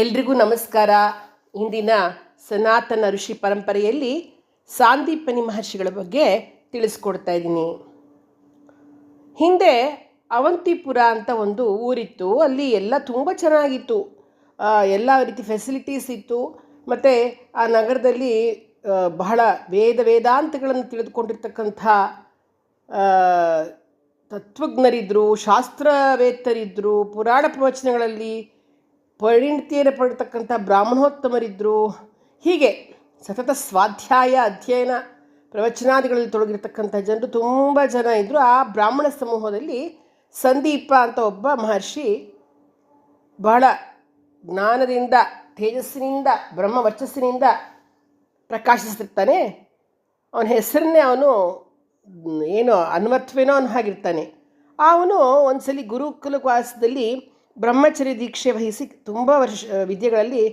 ಎಲ್ರಿಗೂ ನಮಸ್ಕಾರ. ಇಂದಿನ ಸನಾತನ ಋಷಿ ಪರಂಪರೆಯಲ್ಲಿ ಸಾಂದೀಪನಿ ಮಹರ್ಷಿಗಳ ಬಗ್ಗೆ ತಿಳಿಸ್ಕೊಡ್ತಾ ಇದ್ದೀನಿ. ಹಿಂದೆ ಅವಂತಿಪುರ ಅಂತ ಒಂದು ಊರಿತ್ತು. ಅಲ್ಲಿ ಎಲ್ಲ ತುಂಬ ಚೆನ್ನಾಗಿತ್ತು. ಎಲ್ಲ ರೀತಿ ಫೆಸಿಲಿಟೀಸ್ ಇತ್ತು. ಮತ್ತು ಆ ನಗರದಲ್ಲಿ ಬಹಳ ವೇದ ವೇದಾಂತಗಳನ್ನು ತಿಳಿದುಕೊಂಡಿರ್ತಕ್ಕಂಥ ತತ್ವಜ್ಞರಿದ್ದರು ಶಾಸ್ತ್ರವೇತ್ತರಿದ್ದರು ಪುರಾಣ ಪ್ರವಚನಗಳಲ್ಲಿ ಪರಿಣಿತಿಯನ್ನು ಪಡೆತಕ್ಕಂಥ ಬ್ರಾಹ್ಮಣೋತ್ತಮರಿದ್ದರು ಹೀಗೆ ಸತತ ಸ್ವಾಧ್ಯಾಯ ಅಧ್ಯಯನ ಪ್ರವಚನಾದಿಗಳಲ್ಲಿ ತೊಡಗಿರ್ತಕ್ಕಂಥ ಜನರು ತುಂಬ ಜನ ಇದ್ದರು ಆ ಬ್ರಾಹ್ಮಣ ಸಮೂಹದಲ್ಲಿ ಸಂದೀಪ ಅಂತ ಒಬ್ಬ ಮಹರ್ಷಿ ಬಹಳ ಜ್ಞಾನದಿಂದ, ತೇಜಸ್ಸಿನಿಂದ ಬ್ರಹ್ಮ ವರ್ಚಸ್ಸಿನಿಂದ ಪ್ರಕಾಶಿಸ್ತಿರ್ತಾನೆ ಅವನ ಹೆಸರನ್ನೇ ಅವನು ಏನೋ ಏನು ಅನ್ವರ್ಥವೇನೋ ಅವನು ಹಾಗಿರ್ತಾನೆ ಅವನು ಒಂದ್ಸಲಿ ಗುರುಕುಲ ವಾಸದಲ್ಲಿ ಬ್ರಹ್ಮಚರ್ಯ ದೀಕ್ಷೆ ವಹಿಸಿ ತುಂಬ ವರ್ಷ ವಿದ್ಯೆಗಳಲ್ಲಿ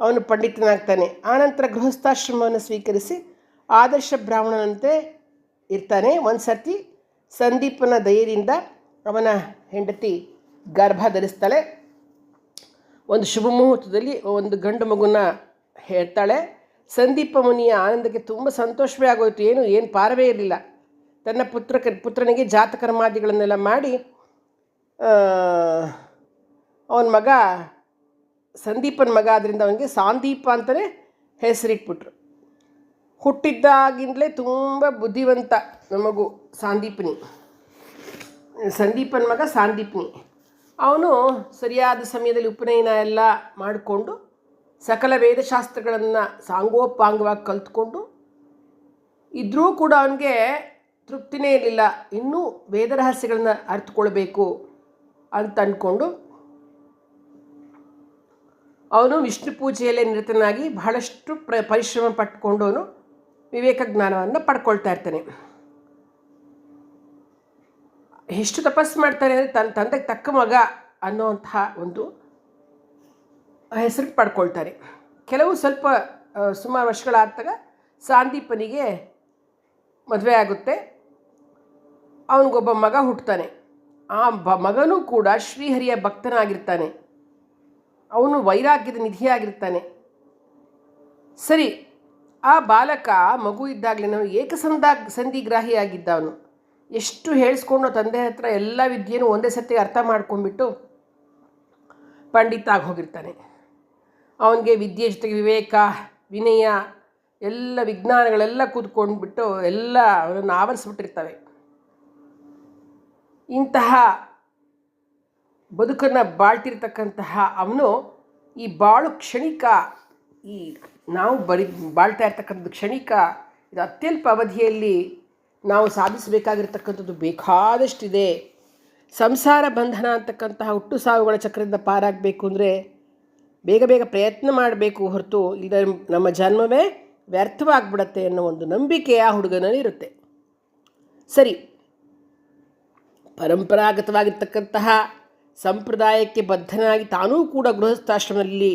ಅವನು ಪಂಡಿತನಾಗ್ತಾನೆ. ಆನಂತರ ಗೃಹಸ್ಥಾಶ್ರಮವನ್ನು ಸ್ವೀಕರಿಸಿ ಆದರ್ಶ ಬ್ರಾಹ್ಮಣನಂತೆ ಇರ್ತಾನೆ. ಒಂದು ಸರ್ತಿ ಸಂದೀಪನ ದಯದಿಂದ ಅವನ ಹೆಂಡತಿ ಗರ್ಭ ಧರಿಸ್ತಾಳೆ ಒಂದು ಶುಭ ಮುಹೂರ್ತದಲ್ಲಿ ಒಂದು ಗಂಡು ಮಗುನ ಹೇಳ್ತಾಳೆ ಸಂದೀಪ ಮುನಿಯ ಆನಂದಕ್ಕೆ ತುಂಬ ಸಂತೋಷವೇ ಆಗೋಯಿತು. ಏನು ಏನು ಪಾರವೇ ಇರಲಿಲ್ಲ. ತನ್ನ ಪುತ್ರ ಪುತ್ರನಿಗೆ ಜಾತಕರ್ಮಾದಿಗಳನ್ನೆಲ್ಲ ಮಾಡಿ ಅವನ ಮಗ, ಸಂದೀಪನ ಮಗ ಆದ್ದರಿಂದ ಅವನಿಗೆ ಸಾಂದೀಪ ಅಂತಲೇ ಹೆಸರಿಟ್ಬಿಟ್ರು. ಹುಟ್ಟಿದ್ದಾಗಿಂದಲೇ ತುಂಬ ಬುದ್ಧಿವಂತ ನಮಗೂ ಸಾಂದೀಪನಿ. ಸಂದೀಪನ ಮಗ ಸಾಂದೀಪನಿ. ಅವನು ಸರಿಯಾದ ಸಮಯದಲ್ಲಿ ಉಪನಯನ ಎಲ್ಲ ಮಾಡಿಕೊಂಡು ಸಕಲ ವೇದಶಾಸ್ತ್ರಗಳನ್ನು ಸಾಂಗೋಪಾಂಗವಾಗಿ ಕಲ್ತ್ಕೊಂಡು ಇದ್ದರೂ ಕೂಡ ಅವನಿಗೆ ತೃಪ್ತಿನೇ ಇರಲಿಲ್ಲ. ಇನ್ನೂ ವೇದ ರಹಸ್ಯಗಳನ್ನು ಅರ್ಥಕೊಳ್ಬೇಕು ಅಂತ ಅಂದ್ಕೊಂಡು ಅವನು ವಿಷ್ಣು ಪೂಜೆಯಲ್ಲೇ ನಿರತನಾಗಿ ಬಹಳಷ್ಟು ಪ್ರ ಪರಿಶ್ರಮ ಪಟ್ಕೊಂಡು ಅವನು ವಿವೇಕ ಜ್ಞಾನವನ್ನು ಪಡ್ಕೊಳ್ತಾ ಇರ್ತಾನೆ. ಎಷ್ಟು ತಪಸ್ಸು ಮಾಡ್ತಾನೆ ಅಂದರೆ ತನ್ನ ತಂದೆಗೆ ತಕ್ಕ ಮಗ ಅನ್ನೋವಂತಹ ಒಂದು ಹೆಸರು ಪಡ್ಕೊಳ್ತಾರೆ. ಕೆಲವು ಸ್ವಲ್ಪ ಸುಮಾರು ವರ್ಷಗಳಾದಾಗ ಸಾಂದೀಪನಿಗೆ ಮದುವೆ ಆಗುತ್ತೆ. ಅವನಿಗೊಬ್ಬ ಮಗ ಹುಟ್ಟುತ್ತಾನೆ ಆ ಬ ಮಗನೂ ಕೂಡ ಶ್ರೀಹರಿಯ ಭಕ್ತನಾಗಿರ್ತಾನೆ. ಅವನು ವೈರಾಗ್ಯದ ನಿಧಿಯಾಗಿರ್ತಾನೆ ಸರಿ, ಆ ಬಾಲಕ ಮಗು ಇದ್ದಾಗಲೇ ನಾವು ಏಕಸಂಧ ಸಂಧಿಗ್ರಾಹಿಯಾಗಿದ್ದ ಅವನು ಎಷ್ಟು ಹೇಳಿಸ್ಕೊಂಡು ತಂದೆ ಹತ್ರ ಎಲ್ಲ ವಿದ್ಯೆನೂ ಒಂದೇ ಸತಿ ಅರ್ಥ ಮಾಡ್ಕೊಂಡ್ಬಿಟ್ಟು ಪಂಡಿತ ಆಗಿ ಹೋಗಿರ್ತಾನೆ. ಅವನಿಗೆ ವಿದ್ಯೆ ಜೊತೆಗೆ ವಿವೇಕ, ವಿನಯ, ಎಲ್ಲ ವಿಜ್ಞಾನಗಳೆಲ್ಲ ಕೂತ್ಕೊಂಡ್ಬಿಟ್ಟು ಎಲ್ಲ ಅವನನ್ನು ಆವರಿಸ್ಬಿಟ್ಟಿರ್ತವೆ. ಇಂತಹ ಬದುಕನ್ನು ಬಾಳ್ತಿರ್ತಕ್ಕಂತಹ ಅವನು ಈ ಬಾಳು ಕ್ಷಣಿಕ, ಈ ನಾವು ಬರಿ, ಬಾಳ್ತಾ ಇರ್ತಕ್ಕಂಥದ್ದು ಕ್ಷಣಿಕ, ಇದು ಅತ್ಯಲ್ಪ ಅವಧಿಯಲ್ಲಿ ನಾವು ಸಾಧಿಸಬೇಕಾಗಿರ್ತಕ್ಕಂಥದ್ದು ಬೇಕಾದಷ್ಟಿದೆ. ಸಂಸಾರ ಬಂಧನ ಅಂತಕ್ಕಂತಹ ಹುಟ್ಟು ಸಾವುಗಳ ಚಕ್ರದಿಂದ ಪಾರಾಗಬೇಕು ಅಂದರೆ ಬೇಗ ಬೇಗ ಪ್ರಯತ್ನ ಮಾಡಬೇಕು ಹೊರತು ಇಲ್ಲದೆ ನಮ್ಮ ಜನ್ಮವೇ ವ್ಯರ್ಥವಾಗ್ಬಿಡತ್ತೆ ಅನ್ನೋ ಒಂದು ನಂಬಿಕೆ ಆ ಹುಡುಗನಲ್ಲಿ ಇರುತ್ತೆ. ಸರಿ, ಪರಂಪರಾಗತವಾಗಿರ್ತಕ್ಕಂತಹ ಸಂಪ್ರದಾಯಕ್ಕೆ ಬದ್ಧನಾಗಿ ತಾನೂ ಕೂಡ ಗೃಹಸ್ಥಾಶ್ರಮದಲ್ಲಿ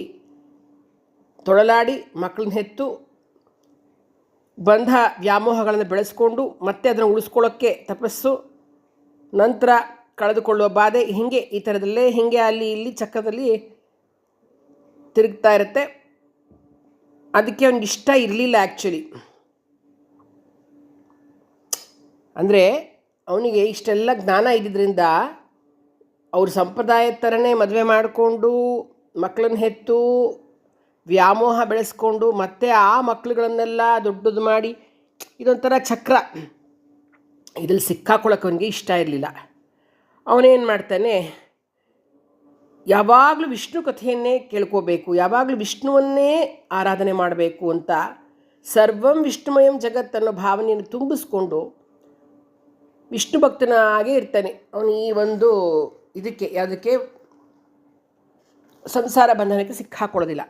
ತೊಳಲಾಡಿ ಮಕ್ಕಳನ್ನ ಹೆತ್ತು ಬಂಧ ವ್ಯಾಮೋಹಗಳನ್ನು ಬೆಳೆಸ್ಕೊಂಡು ಮತ್ತೆ ಅದನ್ನು ಉಳಿಸ್ಕೊಳ್ಳೋಕ್ಕೆ ತಪಸ್ಸು, ನಂತರ ಕಳೆದುಕೊಳ್ಳುವ ಬಾಧೆ ಹೀಗೆ ಈ ಥರದಲ್ಲೇ ಹೀಗೆ ಅಲ್ಲಿ ಇಲ್ಲಿ ಚಕ್ರದಲ್ಲಿ ತಿರುಗ್ತಾ ಇರುತ್ತೆ. ಅದಕ್ಕೆ ಅವ್ನಿಗೆ ಇಷ್ಟ ಇರಲಿಲ್ಲ ಆ್ಯಕ್ಚುಲಿ ಅಂದರೆ ಅವನಿಗೆ ಇಷ್ಟೆಲ್ಲ ಜ್ಞಾನ ಇದ್ದಿದ್ದರಿಂದ ಅವ್ರ ಸಂಪ್ರದಾಯದ ಥರನೇ ಮದುವೆ ಮಾಡಿಕೊಂಡು ಮಕ್ಕಳನ್ನ ಹೆತ್ತು, ವ್ಯಾಮೋಹ ಬೆಳೆಸ್ಕೊಂಡು, ಮತ್ತೆ ಆ ಮಕ್ಕಳುಗಳನ್ನೆಲ್ಲ ದೊಡ್ಡದು ಮಾಡಿ, ಇದೊಂಥರ ಚಕ್ರ. ಇದ್ರಲ್ಲಿ ಸಿಕ್ಕಾಕೊಳ್ಳೋಕೆ ಅವನಿಗೆ ಇಷ್ಟ ಇರಲಿಲ್ಲ. ಅವನೇನು ಮಾಡ್ತಾನೆ, ಯಾವಾಗಲೂ ವಿಷ್ಣು ಕಥೆಯನ್ನೇ ಕೇಳ್ಕೋಬೇಕು, ಯಾವಾಗಲೂ ವಿಷ್ಣುವನ್ನೇ ಆರಾಧನೆ ಮಾಡಬೇಕು ಅಂತ ಸರ್ವಂ ವಿಷ್ಣುಮಯಂ ಜಗತ್ ಅನ್ನೋ ಭಾವನೆಯನ್ನು ತುಂಬಿಸ್ಕೊಂಡು ವಿಷ್ಣು ಭಕ್ತನಾಗೇ ಇರ್ತಾನೆ. ಅವನು ಈ ಒಂದು ಇದಕ್ಕೆ ಯಾವುದಕ್ಕೆ ಸಂಸಾರ ಬಂಧನಕ್ಕೆ ಸಿಕ್ಕಾಕೊಳ್ಳೋದಿಲ್ಲ.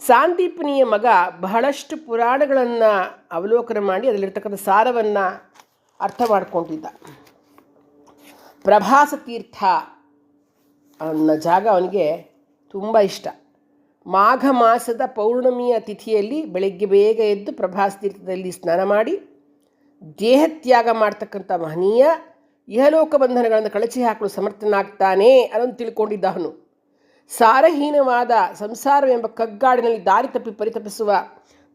ಸಾಂದೀಪನಿಯ ಮಗ ಬಹಳಷ್ಟು ಪುರಾಣಗಳನ್ನು ಅವಲೋಕನ ಮಾಡಿ ಅದರಲ್ಲಿರ್ತಕ್ಕಂಥ ಸಾರವನ್ನು ಅರ್ಥ ಮಾಡ್ಕೊಂಡಿದ್ದ ಪ್ರಭಾಸ ತೀರ್ಥ ಅನ್ನೋ ಜಾಗ ಅವನಿಗೆ ತುಂಬ ಇಷ್ಟ. ಮಾಘ ಮಾಸದ ಪೌರ್ಣಮಿಯ ತಿಥಿಯಲ್ಲಿ ಬೆಳಗ್ಗೆ ಬೇಗ ಎದ್ದು ಪ್ರಭಾಸ ತೀರ್ಥದಲ್ಲಿ ಸ್ನಾನ ಮಾಡಿ, ದೇಹತ್ಯಾಗ ಮಾಡ್ತಕ್ಕಂಥ ಮಹನೀಯ ಇಹಲೋಕ ಬಂಧನಗಳನ್ನು ಕಳಚಿ ಹಾಕಲು ಸಮರ್ಥನಾಗ್ತಾನೆ ಅನ್ನೋದು ತಿಳ್ಕೊಂಡಿದ್ದ ಅವನು ಸಾರಹೀನವಾದ ಸಂಸಾರವೆಂಬ ಕಗ್ಗಾಡಿನಲ್ಲಿ ದಾರಿ ತಪ್ಪಿ ಪರಿತಪಿಸುವ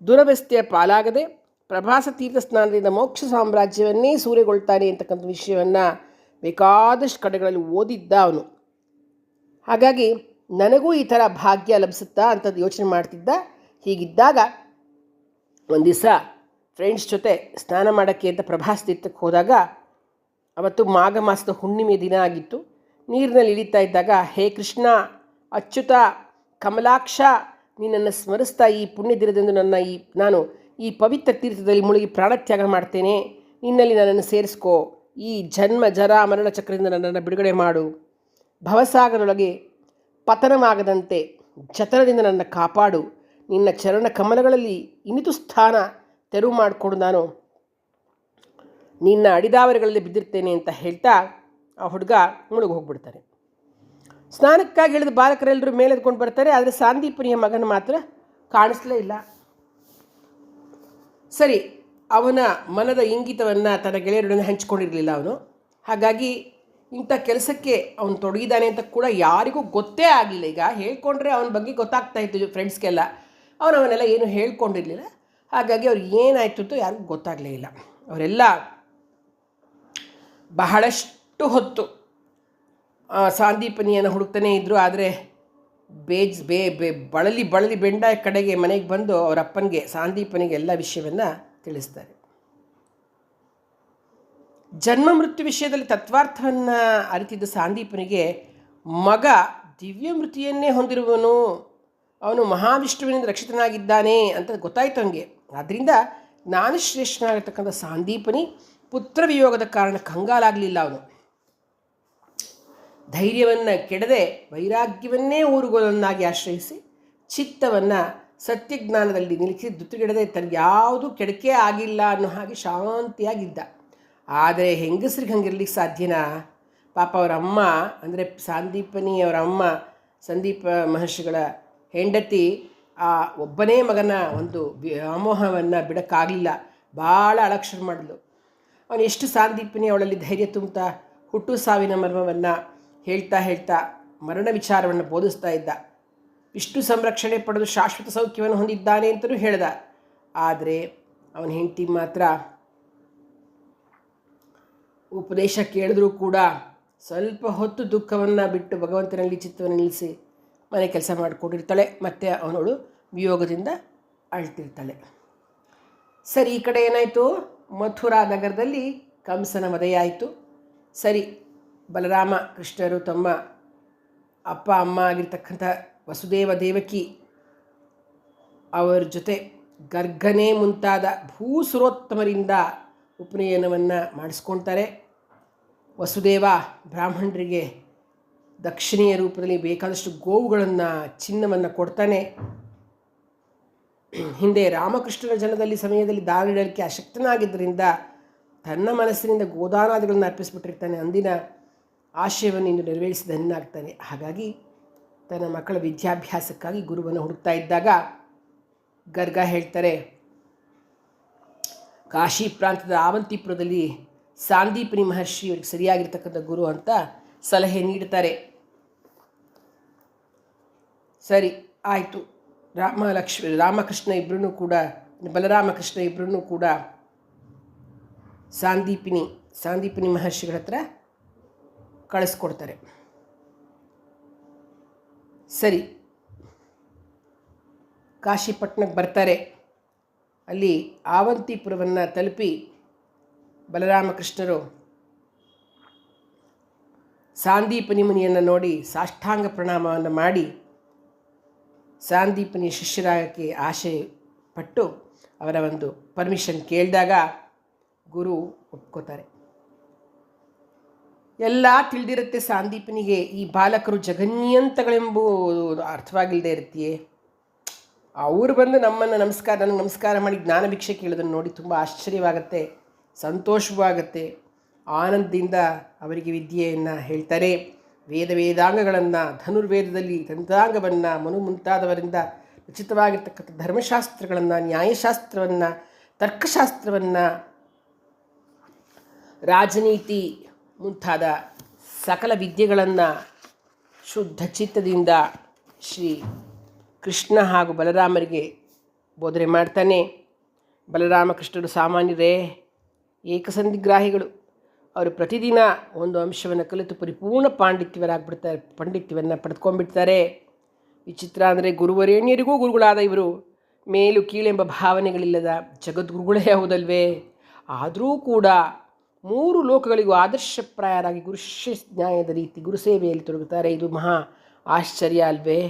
ದುರವಸ್ಥೆಯ ಪಾಲಾಗದೆ ಪ್ರಭಾಸ ತೀರ್ಥ ಸ್ನಾನದಿಂದ ಮೋಕ್ಷ ಸಾಮ್ರಾಜ್ಯವನ್ನೇ ಸೂರ್ಯಗೊಳ್ತಾನೆ ಅಂತಕ್ಕಂಥ ವಿಷಯವನ್ನು ಬೇಕಾದಷ್ಟು ಕಡೆಗಳಲ್ಲಿ ಓದಿದ್ದ ಅವನು. ಹಾಗಾಗಿ ನನಗೂ ಈ ಥರ ಭಾಗ್ಯ ಲಭಿಸುತ್ತಾ ಅಂತದ್ದು ಯೋಚನೆ ಮಾಡ್ತಿದ್ದ. ಹೀಗಿದ್ದಾಗ ಒಂದು ದಿವಸ ಫ್ರೆಂಡ್ಸ್ ಜೊತೆ ಸ್ನಾನ ಮಾಡೋಕ್ಕೆ ಅಂತ ಪ್ರಭಾಸ್ ತೀರ್ಥಕ್ಕೆ ಹೋದಾಗ ಅವತ್ತು ಮಾಘ ಮಾಸದ ಹುಣ್ಣಿಮೆ ದಿನ ಆಗಿತ್ತು. ನೀರಿನಲ್ಲಿ ಇಳಿತಾ ಇದ್ದಾಗ, ಹೇ ಕೃಷ್ಣ, ಅಚ್ಯುತ, ಕಮಲಾಕ್ಷ, ನಿನ್ನನ್ನು ಸ್ಮರಿಸ್ತಾ ಈ ಪುಣ್ಯ ದಿನದಂದು ನನ್ನ ಈ, ನಾನು ಈ ಪವಿತ್ರ ತೀರ್ಥದಲ್ಲಿ ಮುಳುಗಿ ಪ್ರಾಣತ್ಯಾಗ ಮಾಡ್ತೇನೆ. ನಿನ್ನಲ್ಲಿ ನನ್ನನ್ನು ಸೇರಿಸ್ಕೋ. ಈ ಜನ್ಮ, ಜರ, ಮರಣ ಚಕ್ರದಿಂದ ನನ್ನನ್ನು ಬಿಡುಗಡೆ ಮಾಡು. ಭವಸಾಗರೊಳಗೆ ಪತನವಾಗದಂತೆ ಜತನದಿಂದ ನನ್ನ ಕಾಪಾಡು. ನಿನ್ನ ಚರಣ ಕಮಲಗಳಲ್ಲಿ ಇನಿತು ಸ್ಥಾನ ತೆರವು ಮಾಡಿಕೊಂಡು ನಾನು ನಿನ್ನ ಅಡಿದಾವರಿಗಳಲ್ಲಿ ಬಿದ್ದಿರ್ತೇನೆ ಅಂತ ಹೇಳ್ತಾ ಆ ಹುಡುಗ ಮುಳುಗಿ ಹೋಗ್ಬಿಡ್ತಾನೆ. ಸ್ನಾನಕ್ಕಾಗಿ ಇಳಿದ ಬಾಲಕರೆಲ್ಲರೂ ಮೇಲೆದ್ಕೊಂಡು ಬರ್ತಾರೆ, ಆದರೆ ಸಾಂದೀಪನಿಯ ಮಗನ ಮಾತ್ರ ಕಾಣಿಸ್ಲೇ ಇಲ್ಲ. ಸರಿ, ಅವನ ಮನದ ಇಂಗಿತವನ್ನು ತನ್ನ ಗೆಳೆಯರೊಡನೆ ಹಂಚಿಕೊಂಡಿರಲಿಲ್ಲ ಅವನು. ಹಾಗಾಗಿ ಇಂಥ ಕೆಲಸಕ್ಕೆ ಅವನು ತೊಡಗಿದ್ದಾನೆ ಅಂತ ಕೂಡ ಯಾರಿಗೂ ಗೊತ್ತೇ ಆಗಲಿಲ್ಲ ಈಗ ಹೇಳ್ಕೊಂಡ್ರೆ ಅವನ ಬಗ್ಗೆ ಗೊತ್ತಾಗ್ತಾ ಇತ್ತು ಫ್ರೆಂಡ್ಸ್ಗೆಲ್ಲ. ಅವನು ಅವನ್ನೆಲ್ಲ ಏನು ಹೇಳ್ಕೊಂಡಿರಲಿಲ್ಲ. ಹಾಗಾಗಿ ಅವ್ರಿಗೆ ಏನಾಯಿತು ಅಂತ ಯಾರಿಗೂ ಗೊತ್ತಾಗಲೇ ಇಲ್ಲ. ಅವರೆಲ್ಲ ಬಹಳಷ್ಟು ಹೊತ್ತು ಸಾಂದೀಪನಿಯನ್ನು ಹುಡುಕ್ತಾನೇ ಇದ್ದರು ಆದರೆ ಬೇಜ್, ಬೇ ಬೇ, ಬಳಲಿ ಬಳಲಿ ಬೆಂಡ ಕಡೆಗೆ ಮನೆಗೆ ಬಂದು ಅವರ ಅಪ್ಪನಿಗೆ, ಸಾಂದೀಪನಿಗೆ ಎಲ್ಲ ವಿಷಯವನ್ನು ತಿಳಿಸ್ತಾರೆ. ಜನ್ಮ ಮೃತ್ಯು ವಿಷಯದಲ್ಲಿ ತತ್ವಾರ್ಥವನ್ನು ಅರಿತಿದ್ದ ಸಾಂದೀಪನಿಗೆ ಮಗ ದಿವ್ಯ ಮೃತಿಯನ್ನೇ ಹೊಂದಿರುವನು ಅವನು ಮಹಾವಿಷ್ಣುವಿನಿಂದ ರಕ್ಷಿತನಾಗಿದ್ದಾನೆ ಅಂತ ಗೊತ್ತಾಯಿತು ಅವನಿಗೆ ಆದ್ದರಿಂದ ನಾನು ಶ್ರೇಷ್ಠನಾಗಿರ್ತಕ್ಕಂಥ ಸಾಂದೀಪನಿ ಪುತ್ರ ವಿಯೋಗದ ಕಾರಣ ಕಂಗಾಲಾಗಲಿಲ್ಲ ಅವನು. ಧೈರ್ಯವನ್ನು ಕೆಡದೆ ವೈರಾಗ್ಯವನ್ನೇ ಊರುಗೋಲನ್ನಾಗಿ ಆಶ್ರಯಿಸಿ ಚಿತ್ತವನ್ನು ಸತ್ಯಜ್ಞಾನದಲ್ಲಿ ನಿಲ್ಲಿಸಿ ದುತ್ತಿಗೆಡದೆ ತನಗೆ ಯಾವುದು ಕೆಡಕೆ ಆಗಿಲ್ಲ ಅನ್ನೋ ಹಾಗೆ ಶಾಂತಿಯಾಗಿದ್ದ. ಆದರೆ ಹೆಂಗಸ್ರಿಗೆ ಹಂಗಿರ್ಲಿಕ್ಕೆ ಸಾಧ್ಯನಾ? ಪಾಪ ಅವರ ಅಮ್ಮ ಅಂದರೆ ಸಾಂದೀಪನಿ ಅವರ ಅಮ್ಮ ಸಂದೀಪ ಮಹರ್ಷಿಗಳ ಹೆಂಡತಿ, ಆ ಒಬ್ಬನೇ ಮಗನ ಒಂದು ವ್ಯಾಮೋಹವನ್ನು ಬಿಡೋಕ್ಕಾಗಲಿಲ್ಲ. ಭಾಳ ಅಳಕ್ಷರ ಮಾಡಿದ್ಲು. ಅವನು ಎಷ್ಟು ಸಾಂದೀಪಿನಿ ಅವಳಲ್ಲಿ ಧೈರ್ಯ ತುಂಬುತ್ತಾ ಹುಟ್ಟು ಸಾವಿನ ಮರ್ಮವನ್ನು ಹೇಳ್ತಾ ಹೇಳ್ತಾ ಮರಣ ವಿಚಾರವನ್ನು ಬೋಧಿಸ್ತಾ ಇದ್ದ. ವಿಷ್ಣು ಸಂರಕ್ಷಣೆ ಪಡೆದು ಶಾಶ್ವತ ಸೌಖ್ಯವನ್ನು ಹೊಂದಿದ್ದಾನೆ ಅಂತಲೂ ಹೇಳ್ದ. ಆದರೆ ಅವನ ಹೆಂಡತಿ ಮಾತ್ರ ಉಪದೇಶ ಕೇಳಿದ್ರೂ ಕೂಡ ಸ್ವಲ್ಪ ಹೊತ್ತು ದುಃಖವನ್ನು ಬಿಟ್ಟು ಭಗವಂತನಲ್ಲಿ ಚಿತ್ತವನ್ನು ನಿಲ್ಲಿಸಿ ಮನೆ ಕೆಲಸ ಮಾಡಿಕೊಂಡಿರ್ತಾಳೆ. ಮತ್ತು ಅವನವಳು ವಿಯೋಗದಿಂದ ಅಳ್ತಿರ್ತಾಳೆ. ಸರಿ, ಈ ಕಡೆ ಏನಾಯಿತು? ಮಥುರಾ ನಗರದಲ್ಲಿ ಕಂಸನ ಮದೆಯಾಯಿತು ಸರಿ, ಬಲರಾಮ ಕೃಷ್ಣರು ತಮ್ಮ ಅಪ್ಪ, ಅಮ್ಮ ಆಗಿರ್ತಕ್ಕಂಥ ವಸುದೇವ ದೇವಕಿ ಅವರ ಜೊತೆ ಗರ್ಗನೆ ಮುಂತಾದ ಭೂಸುರೋತ್ತಮರಿಂದ ಉಪನಯನವನ್ನು ಮಾಡಿಸ್ಕೊಳ್ತಾರೆ ವಸುದೇವ ಬ್ರಾಹ್ಮಣರಿಗೆ ದಕ್ಷಿಣೆಯ ರೂಪದಲ್ಲಿ ಬೇಕಾದಷ್ಟು ಗೋವುಗಳನ್ನು ಚಿನ್ನವನ್ನು ಕೊಡ್ತಾನೆ. ಹಿಂದೆ ರಾಮಕೃಷ್ಣನ ಜನದಲ್ಲಿ ಸಮಯದಲ್ಲಿ ದಾನ ನೀಡಲಿಕ್ಕೆ ಅಶಕ್ತನಾಗಿದ್ದರಿಂದ ತನ್ನ ಮನಸ್ಸಿನಿಂದ ಗೋದಾನಾದಿಗಳನ್ನು ಅರ್ಪಿಸಿಬಿಟ್ಟಿರ್ತಾನೆ. ಅಂದಿನ ಆಶಯವನ್ನು ಇಂದು ನೆರವೇರಿಸಿ ಧನ್ಯನಾಗ್ತಾನೆ ಹಾಗಾಗಿ ತನ್ನ ಮಕ್ಕಳ ವಿದ್ಯಾಭ್ಯಾಸಕ್ಕಾಗಿ ಗುರುವನ್ನು ಹುಡುಕ್ತಾ ಇದ್ದಾಗ ಗರ್ಗ ಹೇಳ್ತಾರೆ, ಕಾಶಿ ಪ್ರಾಂತ್ಯದ ಆವಂತಿಪುರದಲ್ಲಿ ಸಾಂದೀಪಿನಿ ಮಹರ್ಷಿ ಅವರಿಗೆ ಸರಿಯಾಗಿರ್ತಕ್ಕಂಥ ಗುರು ಅಂತ ಸಲಹೆ ನೀಡ್ತಾರೆ. ಸರಿ, ಆಯಿತು. ರಾಮ ಲಕ್ಷ್ಮಿ ರಾಮಕೃಷ್ಣ ಇಬ್ಬರೂ ಕೂಡ, ಬಲರಾಮಕೃಷ್ಣ ಇಬ್ಬರೂ ಕೂಡ ಸಾಂದೀಪಿನಿ ಸಾಂದೀಪಿನಿ ಮಹರ್ಷಿಗಳ ಹತ್ರ ಕಳಿಸ್ಕೊಡ್ತಾರೆ. ಸರಿ. ಕಾಶಿಪಟ್ಟಣಕ್ಕೆ ಬರ್ತಾರೆ. ಅಲ್ಲಿ ಆವಂತಿಪುರವನ್ನು ತಲುಪಿ ಬಲರಾಮಕೃಷ್ಣರು ಸಾಂದೀಪನಿ ಮುನಿಯನ್ನು ನೋಡಿ ಸಾಷ್ಟಾಂಗ ಪ್ರಣಾಮವನ್ನು ಮಾಡಿ ಸಾಂದೀಪನಿ ಶಿಷ್ಯರಾಗಕ್ಕೆ ಆಶೆ ಪಟ್ಟು ಅವರ ಒಂದು ಪರ್ಮಿಷನ್ ಕೇಳಿದಾಗ ಗುರು ಒಪ್ಕೋತಾರೆ. ಎಲ್ಲ ತಿಳಿದಿರುತ್ತೆ ಸಾಂದೀಪನಿಗೆ, ಈ ಬಾಲಕರು ಜಗನ್ಯಂತಗಳೆಂಬುದು ಅರ್ಥವಾಗಿಲ್ಲದೆ ಇರ್ತೀಯೇ ಅವರು ಬಂದು ನಮ್ಮನ್ನು ನಮಸ್ಕಾರ, ನನಗೆ ನಮಸ್ಕಾರ ಮಾಡಿ ಜ್ಞಾನ ಭಿಕ್ಷೆ ಕೇಳೋದನ್ನು ನೋಡಿ ತುಂಬ ಆಶ್ಚರ್ಯವಾಗುತ್ತೆ, ಸಂತೋಷವಾಗುತ್ತೆ, ಆನಂದದಿಂದ ಅವರಿಗೆ ವಿದ್ಯೆಯನ್ನು ಹೇಳ್ತಾರೆ. ವೇದ ವೇದಾಂಗಗಳನ್ನು, ಧನುರ್ವೇದದಲ್ಲಿ ತಂತ್ರಾಂಗವನ್ನು ಮನು ಮುಂತಾದವರಿಂದ ರಚಿತವಾಗಿರ್ತಕ್ಕಂಥ ಧರ್ಮಶಾಸ್ತ್ರಗಳನ್ನು, ನ್ಯಾಯಶಾಸ್ತ್ರವನ್ನು, ತರ್ಕಶಾಸ್ತ್ರವನ್ನು, ರಾಜನೀತಿ ಮುಂತಾದ ಸಕಲ ವಿದ್ಯೆಗಳನ್ನು ಶುದ್ಧ ಚಿತ್ತದಿಂದ ಶ್ರೀ ಕೃಷ್ಣ ಹಾಗೂ ಬಲರಾಮರಿಗೆ ಬೋಧನೆ ಮಾಡ್ತಾನೆ. ಬಲರಾಮ ಕೃಷ್ಣರು ಸಾಮಾನ್ಯರೇ ಏಕಸಂಧಿಗ್ರಾಹಿಗಳು. ಅವರು ಪ್ರತಿದಿನ ಒಂದು ಅಂಶವನ್ನು ಕಲಿತು ಪರಿಪೂರ್ಣ ಪಾಂಡಿತ್ಯವರಾಗ್ಬಿಡ್ತಾರೆ ಪಾಂಡಿತ್ಯವನ್ನು ಪಡೆದುಕೊಂಡ್ಬಿಡ್ತಾರೆ. ವಿಚಿತ್ರ ಅಂದರೆ ಗುರುವರೇಣ್ಯರಿಗೂ ಗುರುಗಳಾದ ಇವರು ಮೇಲು ಕೀಳೆಂಬ ಭಾವನೆಗಳಿಲ್ಲದ ಜಗದ್ಗುರುಗಳೇ ಹೌದಲ್ವೇ ಆದರೂ ಕೂಡ ಮೂರು ಲೋಕಗಳಿಗೂ ಆದರ್ಶಪ್ರಾಯರಾಗಿ ಗುರುಶ್ಯ ನ್ಯಾಯದ ರೀತಿ ಗುರುಸೇವೆಯಲ್ಲಿ ತೊಡಗುತ್ತಾರೆ. ಇದು ಮಹಾ ಆಶ್ಚರ್ಯ ಅಲ್ವೇ?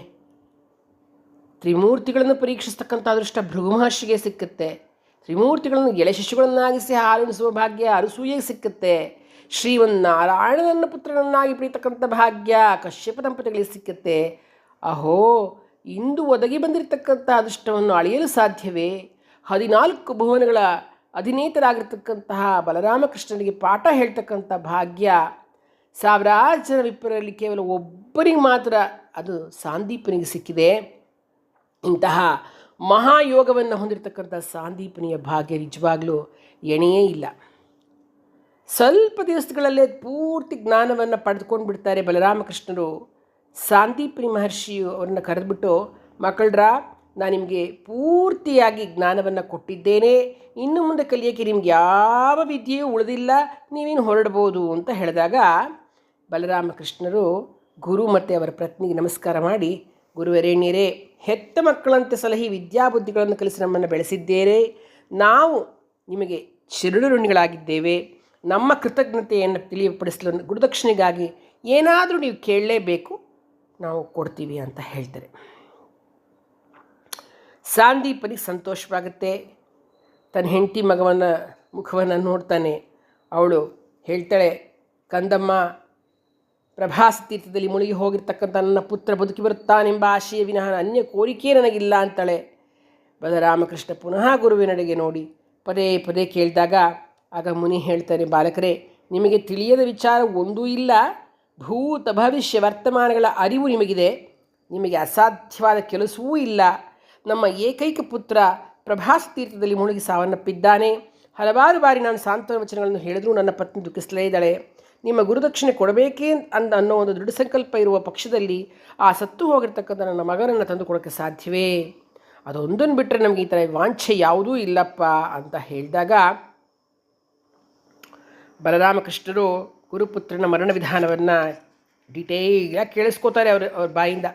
ತ್ರಿಮೂರ್ತಿಗಳನ್ನು ಪರೀಕ್ಷಿಸ್ತಕ್ಕಂಥ ಅದೃಷ್ಟ ಭೃಗುಮಹರ್ಷಿಗೆ ಸಿಕ್ಕುತ್ತೆ. ತ್ರಿಮೂರ್ತಿಗಳನ್ನು, ಎಳೆ ಶಿಶುಗಳನ್ನಾಗಿಸಿ ಹಾಲುಣಿಸುವ ಭಾಗ್ಯ ಅರಸೂಯೆಗೆ ಸಿಕ್ಕುತ್ತೆ. ಶ್ರೀವನ್ನಾರಾಯಣನನ್ನ ಪುತ್ರನನ್ನಾಗಿ ಪಡೀತಕ್ಕಂಥ ಭಾಗ್ಯ ಕಶ್ಯಪ ದಂಪತಿಗಳಿಗೆ ಸಿಕ್ಕುತ್ತೆ. ಅಹೋ, ಇಂದು ಒದಗಿ ಬಂದಿರತಕ್ಕಂಥ ಅದೃಷ್ಟವನ್ನು ಅಳೆಯಲು ಸಾಧ್ಯವೇ? ಹದಿನಾಲ್ಕು ಭುವನಗಳ ಅಧಿನೇತರಾಗಿರ್ತಕ್ಕಂತಹ ಬಲರಾಮಕೃಷ್ಣನಿಗೆ ಪಾಠ ಹೇಳ್ತಕ್ಕಂಥ ಭಾಗ್ಯ. ಸಾವಿರಾರು ಜನ ವಿಪ್ರರಲ್ಲಿ ಕೇವಲ ಒಬ್ಬರಿಗೆ ಮಾತ್ರ ಅದು ಸಾಂದೀಪನಿಗೆ ಸಿಕ್ಕಿದೆ. ಇಂತಹ ಮಹಾಯೋಗವನ್ನು ಹೊಂದಿರತಕ್ಕಂಥ ಸಾಂದೀಪನಿಯ ಭಾಗ್ಯ ನಿಜವಾಗ್ಲೂ ಎಣೆಯೇ ಇಲ್ಲ. ಸ್ವಲ್ಪ ದಿವಸಗಳಲ್ಲೇ ಪೂರ್ತಿ ಜ್ಞಾನವನ್ನು ಪಡೆದುಕೊಂಡು ಬಿಡ್ತಾರೆ ಬಲರಾಮಕೃಷ್ಣರು. ಸಾಂದೀಪನಿ ಮಹರ್ಷಿಯು ಅವ್ರನ್ನ ಕರೆದುಬಿಟ್ಟು, ಮಕ್ಕಳ್ರ ನಾನು ನಿಮಗೆ ಪೂರ್ತಿಯಾಗಿ ಜ್ಞಾನವನ್ನು ಕೊಟ್ಟಿದ್ದೇನೆ. ಇನ್ನು ಮುಂದೆ ಕಲಿಯೋಕ್ಕೆ ನಿಮ್ಗೆ ಯಾವ ವಿದ್ಯೆಯೂ ಉಳಿದಿಲ್ಲ. ನೀವೇನು ಹೊರಡ್ಬೋದು? ಅಂತ ಹೇಳಿದಾಗ ಬಲರಾಮಕೃಷ್ಣರು ಗುರು ಮತ್ತು ಅವರ ಪತ್ನಿಗೆ ನಮಸ್ಕಾರ ಮಾಡಿ ಗುರುವರೇಣ್ಯರೇ ಹೆತ್ತ ಮಕ್ಕಳಂತೆ ಸಲಹಿ ವಿದ್ಯಾಬುದ್ಧಿಗಳನ್ನು ಕಲಿಸಿ ನಮ್ಮನ್ನು ಬೆಳೆಸಿದ್ದೇರೆ. ನಾವು ನಿಮಗೆ ಶಿರುಳುಣಿಗಳಾಗಿದ್ದೇವೆ ನಮ್ಮ ಕೃತಜ್ಞತೆಯನ್ನು ತಿಳಿಯಪಡಿಸಲು ಗುರುದಕ್ಷಿಣೆಗಾಗಿ ಏನಾದರೂ ನೀವು ಕೇಳಲೇಬೇಕು, ನಾವು ಕೊಡ್ತೀವಿ ಅಂತ ಹೇಳ್ತಾರೆ. ಸಾಂದೀಪನಿಗೆ ಸಂತೋಷವಾಗುತ್ತೆ. ತನ್ನ ಹೆಂಡತಿ ಮಗವನ್ನು, ಮುಖವನ್ನು ನೋಡ್ತಾನೆ. ಅವಳು ಹೇಳ್ತಾಳೆ, ಕಂದಮ್ಮ ಪ್ರಭಾಸ ತೀರ್ಥದಲ್ಲಿ ಮುಳುಗಿ ಹೋಗಿರ್ತಕ್ಕಂಥ ನನ್ನ ಪುತ್ರ ಬದುಕಿ ಬರುತ್ತಾನೆಂಬ ಆಶಯ ವಿನಃ ಅನ್ಯ ಕೋರಿಕೆ ನನಗಿಲ್ಲ ಅಂತಾಳೆ. ಬಲರಾಮಕೃಷ್ಣ ಪುನಃ ಗುರುವಿನಡೆಗೆ ನೋಡಿ ಪದೇ ಪದೇ ಕೇಳಿದಾಗ, ಆಗ ಮುನಿ ಹೇಳ್ತಾರೆ ಬಾಲಕರೇ, ನಿಮಗೆ ತಿಳಿಯದ ವಿಚಾರ ಒಂದೂ ಇಲ್ಲ. ಭೂತ ಭವಿಷ್ಯ ವರ್ತಮಾನಗಳ ಅರಿವು ನಿಮಗಿದೆ. ನಿಮಗೆ ಅಸಾಧ್ಯವಾದ ಕೆಲಸವೂ ಇಲ್ಲ. ನಮ್ಮ ಏಕೈಕ ಪುತ್ರ ಪ್ರಭಾಸ್ ತೀರ್ಥದಲ್ಲಿ ಮುಳುಗಿ ಸಾವನ್ನಪ್ಪಿದ್ದಾನೆ. ಹಲವಾರು ಬಾರಿ ನಾನು ಸಾಂತ್ವನ ವಚನಗಳನ್ನು ಹೇಳಿದರೂ ನನ್ನ ಪತ್ನಿ ದುಃಖಿಸಲೇ ಇದ್ದಾಳೆ. ನಿಮ್ಮ ಗುರುದಕ್ಷಿಣೆ ಕೊಡಬೇಕೇ ಅಂತ ಅನ್ನೋ ಒಂದು ದೃಢ ಸಂಕಲ್ಪ ಇರುವ ಪಕ್ಷದಲ್ಲಿ ಆ ಸತ್ತು ಹೋಗಿರ್ತಕ್ಕಂಥ ನನ್ನ ಮಗನನ್ನು ತಂದು ಕೊಡೋಕ್ಕೆ ಸಾಧ್ಯವೇ? ಅದೊಂದನ್ನು ಬಿಟ್ಟರೆ ನಮಗೆ ಈ ಥರ ವಾಂಛೆ ಯಾವುದೂ ಇಲ್ಲಪ್ಪ ಅಂತ ಹೇಳಿದಾಗ ಬಲರಾಮಕೃಷ್ಣರು ಗುರುಪುತ್ರನ ಮರಣ ವಿಧಾನವನ್ನು ಡಿಟೇಲಾಗಿ ಕೇಳಿಸ್ಕೋತಾರೆ ಅವ್ರ ಅವ್ರ ಬಾಯಿಂದ.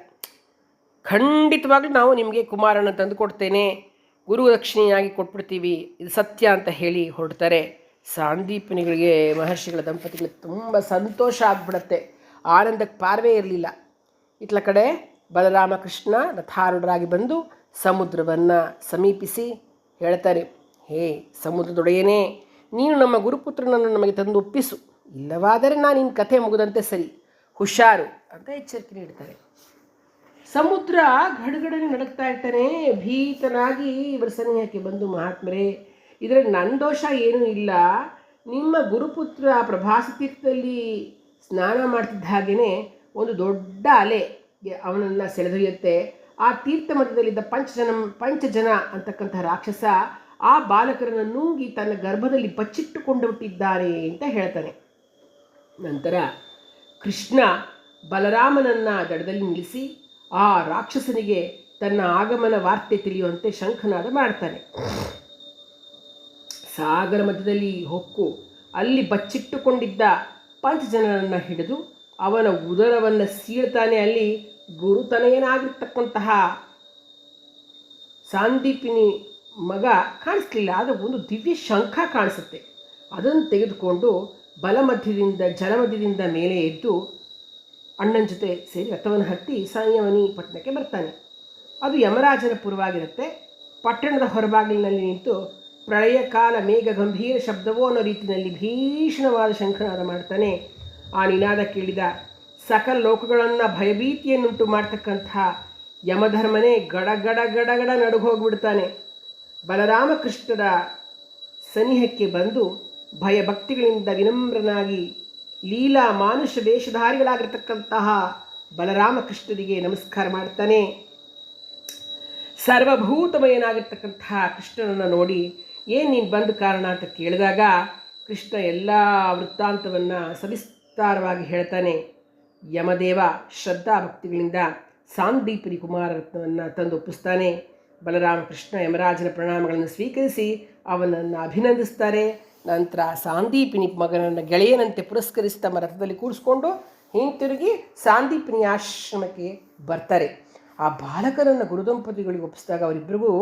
ಖಂಡಿತವಾಗ್ಲೂ ನಾವು ನಿಮಗೆ ಕುಮಾರನ ತಂದು ಕೊಡ್ತೇನೆ ಗುರು ದಕ್ಷಿಣೆಯಾಗಿ ಕೊಟ್ಬಿಡ್ತೀವಿ, ಇದು ಸತ್ಯ ಅಂತ ಹೇಳಿ ಹೊರಡ್ತಾರೆ. ಸಾಂದೀಪನಿಗಳಿಗೆ ಮಹರ್ಷಿಗಳ ದಂಪತಿಗಳಿಗೆ ತುಂಬ ಸಂತೋಷ ಆಗ್ಬಿಡತ್ತೆ. ಆನಂದಕ್ಕೆ ಪಾರ್ವೇ ಇರಲಿಲ್ಲ. ಇತ್ಲ ಕಡೆ ಬಲರಾಮಕೃಷ್ಣ ರಥಾರೂಢರಾಗಿ ಬಂದು ಸಮುದ್ರವನ್ನು ಸಮೀಪಿಸಿ ಹೇಳ್ತಾರೆ, ಹೇ ಸಮುದ್ರದೊಡೆಯನೇ, ನೀನು ನಮ್ಮ ಗುರುಪುತ್ರನನ್ನು ನಮಗೆ ತಂದು ಒಪ್ಪಿಸು ಇಲ್ಲವಾದರೆ ನಾನು ನಿನ್ನ ಕಥೆ ಮುಗಿದಂತೆ ಸರಿ. ಹುಷಾರು ಅಂತ ಎಚ್ಚರಿಕೆ ನೀಡ್ತಾರೆ. ಸಮುದ್ರ ಗಡಗಡನೆ ನಡಗ್ತಾ ಇರ್ತಾನೆ. ಭೀತನಾಗಿ ಇವರ ಸನಿಹಕ್ಕೆ ಬಂದು ಮಹಾತ್ಮರೇ ಇದರಲ್ಲಿ ನನ್ನ ದೋಷ ಏನೂ ಇಲ್ಲ. ನಿಮ್ಮ ಗುರುಪುತ್ರ ಪ್ರಭಾಸ ತೀರ್ಥದಲ್ಲಿ ಸ್ನಾನ ಮಾಡ್ತಿದ್ದ ಹಾಗೆಯೇ ಒಂದು ದೊಡ್ಡ ಅಲೆ ಅವನನ್ನು ಸೆಳೆದೊಯ್ಯುತ್ತೆ. ಆ ತೀರ್ಥ ಮಧ್ಯದಲ್ಲಿದ್ದ ಪಂಚಜನ ಪಂಚಜನ ಅಂತಕ್ಕಂಥ ರಾಕ್ಷಸ ಆ ಬಾಲಕರನ್ನು ನುಂಗಿ ತನ್ನ ಗರ್ಭದಲ್ಲಿ ಬಚ್ಚಿಟ್ಟುಕೊಂಡು ಬಿಟ್ಟಿದ್ದಾನೆ ಅಂತ ಹೇಳ್ತಾನೆ. ನಂತರ ಕೃಷ್ಣ ಬಲರಾಮನನ್ನ ದಡದಲ್ಲಿ ನಿಲ್ಲಿಸಿ ಆ ರಾಕ್ಷಸನಿಗೆ ತನ್ನ ಆಗಮನ ವಾರ್ತೆ ತಿಳಿಯುವಂತೆ ಶಂಖನಾದ ಮಾಡ್ತಾನೆ. ಸಾಗರ ಮಧ್ಯದಲ್ಲಿ ಹೊಕ್ಕು ಅಲ್ಲಿ ಬಚ್ಚಿಟ್ಟುಕೊಂಡಿದ್ದ ಪಂಚಜನರನ್ನು ಹಿಡಿದು ಅವನ ಉದರವನ್ನು ಸೀಳ್ತಾನೆ ಅಲ್ಲಿ ಗುರುತನೆಯನಾಗಿರ್ತಕ್ಕಂತಹ ಸಾಂದೀಪಿನಿ ಮಗ ಕಾಣಿಸ್ಲಿಲ್ಲ. ಆದರೆ ಒಂದು ದಿವ್ಯ ಶಂಖ ಕಾಣಿಸುತ್ತೆ. ಅದನ್ನು ತೆಗೆದುಕೊಂಡು ಬಲಮಧ್ಯದಿಂದ, ಜಲಮಧ್ಯದಿಂದ ಮೇಲೆ ಎದ್ದು ಅಣ್ಣನ ಜೊತೆ ಸೇರಿ ರಥವನ್ನು ಹತ್ತಿ ಸಂಯವನಿ ಪಟ್ಟಣಕ್ಕೆ ಬರ್ತಾನೆ. ಅದು ಯಮರಾಜನ ಪುರವಾಗಿರುತ್ತೆ. ಪಟ್ಟಣದ ಹೊರಬಾಗಿಲಿನಲ್ಲಿ ನಿಂತು ಪ್ರಳಯ ಕಾಲ ಮೇಘ ಗಂಭೀರ ಶಬ್ದವೋ ಅನ್ನೋ ರೀತಿಯಲ್ಲಿ ಭೀಷಣವಾದ ಶಂಖನಾದ ಮಾಡ್ತಾನೆ. ಆ ನಿನಾದ ಕೇಳಿದ, ಸಕಲ ಲೋಕಗಳನ್ನು ಭಯಭೀತಿಯನ್ನುಂಟು ಮಾಡ್ತಕ್ಕಂಥ ಯಮಧರ್ಮನೇ ಗಡಗಡ ಗಡಗಡ ಗಡ ಗಡ ನಡುಗೋಗ್ಬಿಡ್ತಾನೆ ಬಲರಾಮಕೃಷ್ಣರ ಸನಿಹಕ್ಕೆ ಬಂದು ಭಯಭಕ್ತಿಗಳಿಂದ ವಿನಮ್ರನಾಗಿ ಲೀಲಾ ಮಾನುಷ ವೇಷಧಾರಿಗಳಾಗಿರ್ತಕ್ಕಂತಹ ಬಲರಾಮಕೃಷ್ಣರಿಗೆ ನಮಸ್ಕಾರ ಮಾಡ್ತಾನೆ. ಸರ್ವಭೂತಮಯನಾಗಿರ್ತಕ್ಕಂತಹ ಕೃಷ್ಣನನ್ನು ನೋಡಿ ಏನು ನೀನು ಬಂದ ಕಾರಣ ಅಂತ ಕೇಳಿದಾಗ ಕೃಷ್ಣ ಎಲ್ಲ ವೃತ್ತಾಂತವನ್ನು ಸವಿಸ್ತಾರವಾಗಿ ಹೇಳ್ತಾನೆ, ಯಮದೇವ ಶ್ರದ್ಧಾ ಭಕ್ತಿಗಳಿಂದ ಸಾಂದೀಪರಿ ಕುಮಾರರತ್ನವನ್ನು ತಂದು ಒಪ್ಪಿಸ್ತಾನೆ. ಬಲರಾಮ ಕೃಷ್ಣ ಯಮರಾಜನ ಪ್ರಣಾಮಗಳನ್ನು ಸ್ವೀಕರಿಸಿ ಅವನನ್ನು ಅಭಿನಂದಿಸ್ತಾರೆ. ನಂತರ ಸಾಂದೀಪಿನಿ ಮಗನನ್ನು ಗೆಳೆಯನಂತೆ ಪುರಸ್ಕರಿಸಿ ತಮ್ಮ ರಥದಲ್ಲಿ ಕೂರಿಸ್ಕೊಂಡು ಹಿಂತಿರುಗಿ ಸಾಂದೀಪಿನಿ ಆಶ್ರಮಕ್ಕೆ ಬರ್ತಾರೆ. ಆ ಬಾಲಕರನ್ನು ಗುರುದಂಪತಿಗಳಿಗೆ ಒಪ್ಪಿಸಿದಾಗ ಅವರಿಬ್ಬರಿಗೂ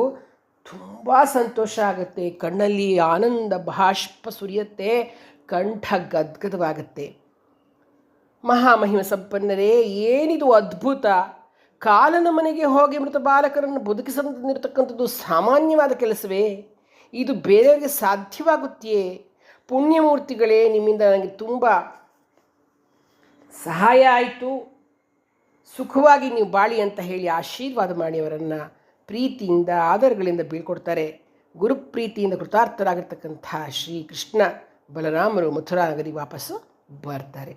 ತುಂಬ ಸಂತೋಷ ಆಗುತ್ತೆ, ಕಣ್ಣಲ್ಲಿ ಆನಂದ ಬಾಷ್ಪ ಸುರಿಯುತ್ತೆ, ಕಂಠ ಗದ್ಗದವಾಗುತ್ತೆ. ಮಹಾಮಹಿಮ ಸಂಪನ್ನರೇ, ಏನಿದು ಅದ್ಭುತ? ಕಾಲನ ಮನೆಗೆ ಹೋಗಿ ಮೃತ ಬಾಲಕರನ್ನು ಬದುಕಿಸಿರ್ತಕ್ಕಂಥದ್ದು ಸಾಮಾನ್ಯವಾದ ಕೆಲಸವೇ? ಇದು ಬೇರೆಯವರಿಗೆ ಸಾಧ್ಯವಾಗುತ್ತೆಯೇ? ಪುಣ್ಯಮೂರ್ತಿಗಳೇ, ನಿಮ್ಮಿಂದ ನನಗೆ ತುಂಬ ಸಹಾಯ ಆಯಿತು. ಸುಖವಾಗಿ ನೀವು ಬಾಳಿ ಅಂತ ಹೇಳಿ ಆಶೀರ್ವಾದ ಮಾಡಿ ಅವರನ್ನು. ಪ್ರೀತಿಯಿಂದ ಆದರಗಳಿಂದ ಬೀಳ್ಕೊಡ್ತಾರೆ. ಗುರುಪ್ರೀತಿಯಿಂದ ಕೃತಾರ್ಥರಾಗಿರ್ತಕ್ಕಂಥ ಶ್ರೀಕೃಷ್ಣ ಬಲರಾಮರು ಮಥುರಾ ನಗರಿ ವಾಪಸ್ಸು ಬರ್ತಾರೆ.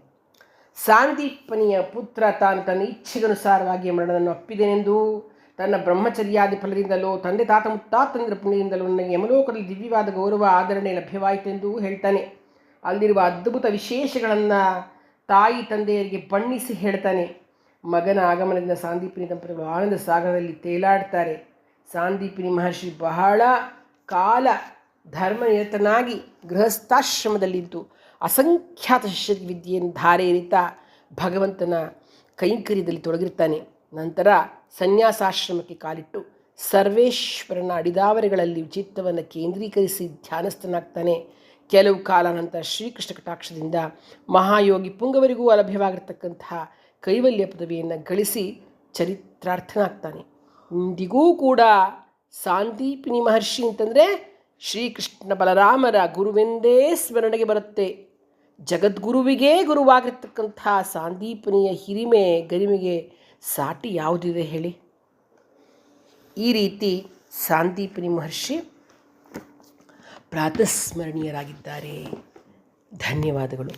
ಸಾಂದೀಪನಿಯ ಪುತ್ರ ತಾನು ತನ್ನ ಇಚ್ಛೆಗನುಸಾರವಾಗಿ ಮರಣವನ್ನು ಒಪ್ಪಿದೆನೆಂದು ತನ್ನ ಬ್ರಹ್ಮಚರ್ಯಾದಿ ಫಲದಿಂದಲೋ, ತಂದೆ ತಾತ ಮುತ್ತಾತಂದ್ರ ಪುಣ್ಯದಿಂದಲೋ ನನಗೆ ಯಮಲೋಕದಲ್ಲಿ ದಿವ್ಯವಾದ ಗೌರವ, ಆದರಣೆ ಲಭ್ಯವಾಯಿತೆಂದು ಹೇಳ್ತಾನೆ. ಅಲ್ಲಿರುವ ಅದ್ಭುತ ವಿಶೇಷಗಳನ್ನು ತಾಯಿ ತಂದೆಯರಿಗೆ ಬಣ್ಣಿಸಿ ಹೇಳ್ತಾನೆ. ಮಗನ ಆಗಮನದಿಂದ ಸಾಂದೀಪಿನಿ ದಂಪತಿಗಳು ಆನಂದ ಸಾಗರದಲ್ಲಿ ತೇಲಾಡ್ತಾರೆ. ಸಾಂದೀಪಿನಿ ಮಹರ್ಷಿ ಬಹಳ ಕಾಲ ಧರ್ಮನಿರತನಾಗಿ ಗೃಹಸ್ಥಾಶ್ರಮದಲ್ಲಿದ್ದು ಅಸಂಖ್ಯಾತ ಶಿಷ್ಯ ವಿದ್ಯೆಯನ್ನು ಧಾರೆ ಎರಿತಾ ಭಗವಂತನ ಕೈಂಕರ್ಯದಲ್ಲಿ ತೊಡಗಿರ್ತಾನೆ. ನಂತರ ಸನ್ಯಾಸಾಶ್ರಮಕ್ಕೆ ಕಾಲಿಟ್ಟು ಸರ್ವೇಶ್ವರನ ಅಡಿದಾವರೆಗಳಲ್ಲಿ ಚಿತ್ತವನ್ನು ಕೇಂದ್ರೀಕರಿಸಿ ಧ್ಯಾನಸ್ಥನಾಗ್ತಾನೆ. ಕೆಲವು ಕಾಲ ನಂತರ ಶ್ರೀಕೃಷ್ಣ ಕಟಾಕ್ಷದಿಂದ ಮಹಾಯೋಗಿ ಪುಂಗವರಿಗೂ ಅಲಭ್ಯವಾಗಿರ್ತಕ್ಕಂತಹ ಕೈವಲ್ಯ ಪದವಿಯನ್ನು ಗಳಿಸಿ ಚರಿತ್ರಾರ್ಥನಾಗ್ತಾನೆ. ಇಂದಿಗೂ ಕೂಡ ಸಾಂದೀಪಿನಿ ಮಹರ್ಷಿ ಅಂತಂದರೆ ಶ್ರೀಕೃಷ್ಣ ಬಲರಾಮರ ಗುರುವೆಂದೇ ಸ್ಮರಣೆಗೆ ಬರುತ್ತೆ. ಜಗದ್ಗುರುವಿಗೇ ಗುರುವಾಗಿರ್ತಕ್ಕಂಥ ಸಾಂದೀಪನಿಯ ಹಿರಿಮೆ ಗರಿಮೆಗೆ ಸಾಟಿ ಯಾವುದಿದೆ ಹೇಳಿ? ಈ ರೀತಿ ಸಾಂದೀಪನಿ ಮಹರ್ಷಿ ಪ್ರಾತಸ್ಮರಣೀಯರಾಗಿದ್ದಾರೆ. ಧನ್ಯವಾದಗಳು.